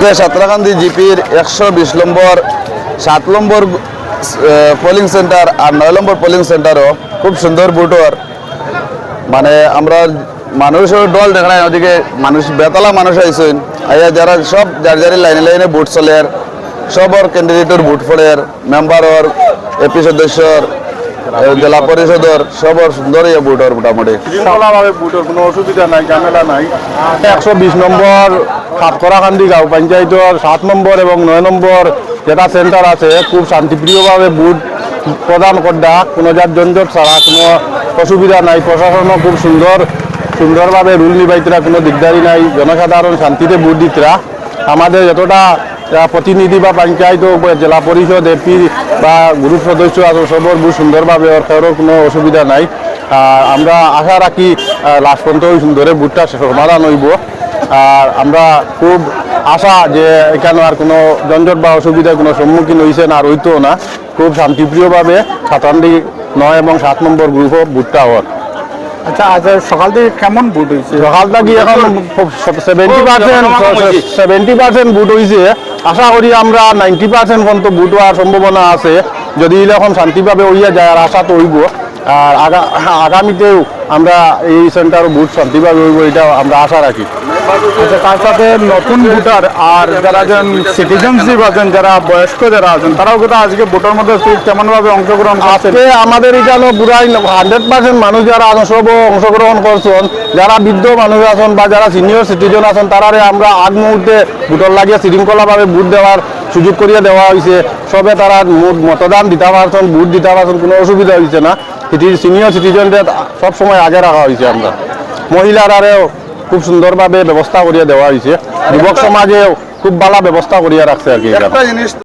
আজকে সাতরাকান্দি জিপির একশো বিশ নম্বর, সাত নম্বর পোলিং সেন্টার আর নয় নম্বর পোলিং সেন্টারও খুব সুন্দর বুটর মানে আমরা মানুষের দল দেখা নাই, ওদিকে মানুষ, বেতলা মানুষ আইসেন আইয়া যারা সব যার যার লাইনে লাইনে বুট চলের, সবর ক্যান্ডিডেটর বুট ফোড়ের মেম্বারর এপি সদস্যর জেলা পরিষদর সবর সুন্দর ইয়ে বুটর মোটামুটি। শৃঙ্খলাভাবে বুটের কোনো অসুবিধা নাই ঝামেলা নাই। একশো বিশ নম্বর সাতকরাকান্দি গাঁও পঞ্চায়েতর সাত নম্বর এবং নয় নম্বর যেটা সেন্টার আছে খুব শান্তিপ্রিয়ভাবে বুট প্রদান করডা কোনো যার জঞ্জট ছাড়া কোনো অসুবিধা নাই। প্রশাসনও খুব সুন্দর সুন্দরভাবে রুল নিবাইতরা কোনো দিকদারি নাই। জনসাধারণ শান্তিতে বুট দিতরা। আমাদের যতটা প্রতিনিধি বা পঞ্চায়েত হোক বা জেলা পরিষদ এপি বা গ্রুপ সদস্য আছে সবর বহু সুন্দরভাবে ওর কোনো অসুবিধা নাই। আর আমরা আশা রাখি লাস্ট পর্যন্ত ওই সুন্দরে বুটটা সমাধান হইব। আর আমরা খুব আশা যে এখানে আর কোনো জঞ্জট বা অসুবিধার কোনো সম্মুখীন হয়েছে না আর হইতো না। খুব শান্তিপ্রিয়ভাবে সাতান্ডি নয় এবং সাত নম্বর গ্রুপ বুটটা হওয়ার। আচ্ছা আচ্ছা সকাল থেকে কেমন বুট হয়েছে সকালটা কি এখন সেভেন্টি পার্সেন্ট সেভেন্টি পার্সেন্ট বুট হয়েছে আশা করি আমরা নাইনটি পার্সেন্ট পর্যন্ত হওয়ার সম্ভাবনা আছে। যদি এখন শান্তিভাবে হইয়া যায় আর আশা তো হইব। আর আগা আগামীতেও আমরা এই সেন্টার বুট শান্তিভাবে হইব এটা আমরা আশা রাখি। আচ্ছা তার সাথে নতুন ভোটার আর যারা যেন সিটিজেনশিপ আছেন যারা বয়স্ক যারা আছেন তারাও কিন্তু আজকে ভোটের মধ্যে কেমন ভাবে অংশগ্রহণ আজকে আমাদের এখানে পুরাই হান্ড্রেড পার্সেন্ট মানুষ যারা আছেন সব অংশগ্রহণ করছেন যারা বৃদ্ধ মানুষ আছেন বা যারা সিনিয়র সিটিজেন আছেন তারারে আমরা আগ মুহূর্তে ভোটর লাগিয়ে শৃঙ্খলাভাবে ভোট দেওয়ার সুযোগ করিয়ে দেওয়া হয়েছে সবে তারা মতদান দিতে পারছেন ভোট দিতে পারছেন কোনো অসুবিধা হয়েছে না। সিনিয়র সিটিজেনদের সবসময় আগে রাখা হয়েছে আমরা। মহিলারারেও খুব সুন্দরভাবে ব্যবস্থা করিয়া দেওয়া হয়েছে। যুবক সমাজেও খুব ভালো ব্যবস্থা করিয়া রাখছে আর কি